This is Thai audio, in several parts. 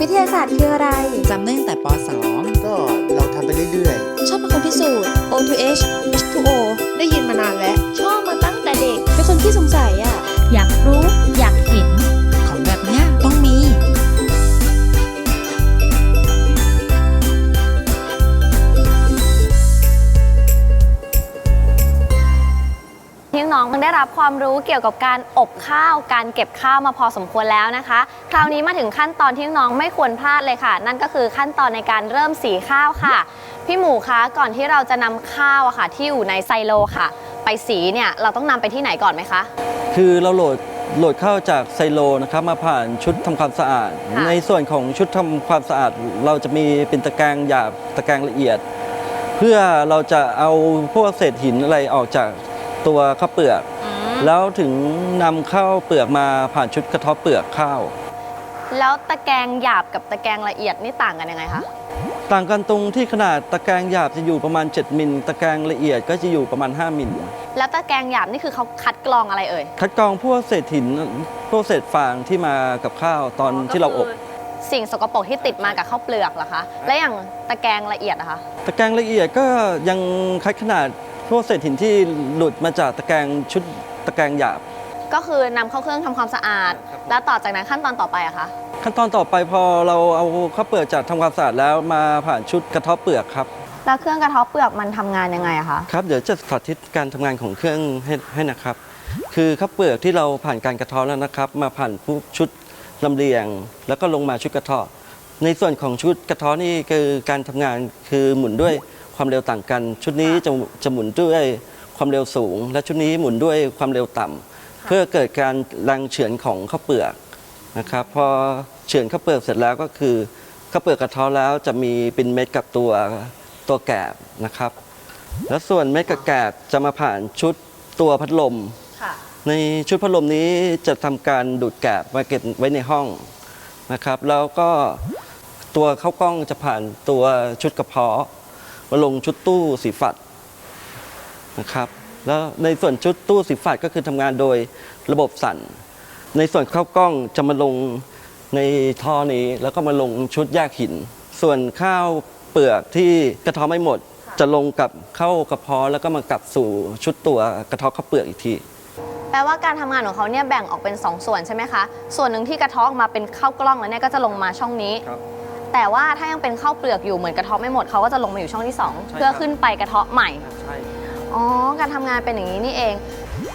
วิทยาศาสตร์คืออะไรจำได้ตั้งแต่ปก็เราทำไปเรื่อยชอบเป็นคนพิสูจน์ O to H H2O ได้ยินมานานแล้ว ชอบมาตั้งแต่เด็ก เป็นคนที่สงสัยอะ อยากรู้ อยากเห็น น้องๆได้รับความรู้เกี่ยวกับการอบข้าว การเก็บข้าวมาพอสมควรแล้วนะคะ คราวนี้มาถึงขั้นตอนที่น้องไม่ควรพลาดเลยค่ะ นั่นก็คือขั้นตอนในการเริ่มสีข้าวค่ะ พี่หมูคะก่อนที่เราจะนำข้าวอะค่ะ ที่อยู่ในไซโลค่ะ ไปสีเนี่ยเราต้องนำไปที่ไหนก่อนไหมคะ คือเราโหลดโหลดเข้าจากไซโลนะครับมาผ่านชุดทำความสะอาดค่ะในส่วนของชุดทำความสะอาด เราจะมีเป็นตะแกรงหยาบตะแกรงละเอียด เพื่อเราจะเอาพวกเศษหินอะไรออกจาก ตัวข้าวเปลือก แล้วถึงนำข้าวเปลือกมาผ่านชุดกระเทบเปลือกข้าว แล้วตะแกรงหยาบกับตะแกรงละเอียดนี่ต่างกันยังไงคะต่างกันตรงที่ขนาดตะแกรงหยาบจะอยู่ประมาณ 7 มิล ตะแกรงละเอียดก็จะอยู่ประมาณ 5 มิล แล้วตะแกรงหยาบนี่คือเขาคัดกรองอะไรเอ่ย คัดกรองพวกเศษหินพวกเศษฟางที่มากับข้าวตอนที่เราอบก็คือสิ่งสกปรกที่ติดมากับข้าวเปลือกเหรอคะ และอย่างตะแกรงละเอียดนะคะ ตะแกรงละเอียดก็ยังคัดขนาด พวกเศษหินที่หลุดมาจากตะแกรงชุดตะแกรงหยาบ ก็คือนำเข้าเครื่องทำความสะอาด แล้วต่อจากนั้นขั้นตอนต่อไปอะคะขั้นตอนต่อไปพอเราเอาข้าวเปลือกจากทำความสะอาดแล้วมาผ่านชุดกระเทบเปลือกครับแล้วเครื่องกระเทบเปลือกมันทำงานยังไงอะคะครับ เดี๋ยวจะสาธิตการทำงานของเครื่องให้ให้นะครับ คือข้าวเปลือกที่เราผ่านการกระเทาะแล้วนะครับ มาผ่านผู้ชุดลำเลียง แล้วก็ลงมาชุดกระเทาะในส่วนของชุดกระเทาะนี่คือการทำงานคือหมุนด้วย ความเร็วต่างกัน ชุดนี้จะจะหมุนด้วยความเร็วสูง และชุดนี้หมุนด้วยความเร็วต่ำเพื่อเกิดการแรงเฉือนของข้าวเปลือกนะครับพอเฉือนข้าวเปลือกเสร็จแล้วก็คือข้าวเปลือกกระเทาะแล้วจะมีเป็นเม็ดกับตัวตัวแกบนะครับ แล้วส่วนเม็ดกับแกบจะมาผ่านชุดตัวพัดลมค่ะในชุดพัดลมนี้จะทำการดูดแกบมาเก็บไว้ในห้องนะครับ แล้วก็ตัวเข้าวกล้องจะผ่านตัวชุดกระเพาะ มาลงชุดตู้สีฝัดนะครับแล้วในส่วนชุดตู้สีฝัดก็คือทำงานโดยระบบสั่น ในส่วนข้าวกล้องจะมาลงในท่อนี้ แล้วก็มาลงชุดแยกหิน ส่วนข้าวเปลือกที่กระเทาะไม่หมด จะลงกับเข้ากระเพาะแล้วก็มากลับสู่ชุดตัวกระเทาะข้าวเปลือกอีกทีแปลว่าการทำงานของเขาเนี่ยแบ่งออกเป็น 2 ส่วนใช่ไหมคะ ส่วนหนึ่งที่กระเทาะออกมาเป็นข้าวกล้องแล้วเนี่ยก็จะลงมาช่องนี้ครับ แต่ว่าถ้ายังเป็นข้าวเปลือกอยู่เหมือนกระเทาะไม่หมดเขาก็จะลงมาอยู่ช่องที่2ใช่เพื่อครับขึ้นไปกระเทาะใหม่ ใช่อ๋อ การทำงานเป็นอย่างนี้นี่เอง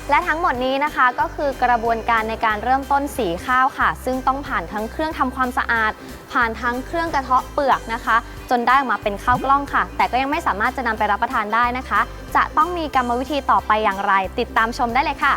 และทั้งหมดนี้นะคะก็คือกระบวนการในการเริ่มต้นสีข้าวค่ะ ซึ่งต้องผ่านทั้งเครื่องทำความสะอาด ผ่านทั้งเครื่องกระเทาะเปลือกนะคะ จนได้ออกมาเป็นข้าวกล้องค่ะ แต่ก็ยังไม่สามารถจะนำไปรับประทานได้นะคะ จะต้องมีกรรมวิธีต่อไปอย่างไร ติดตามชมได้เลยค่ะ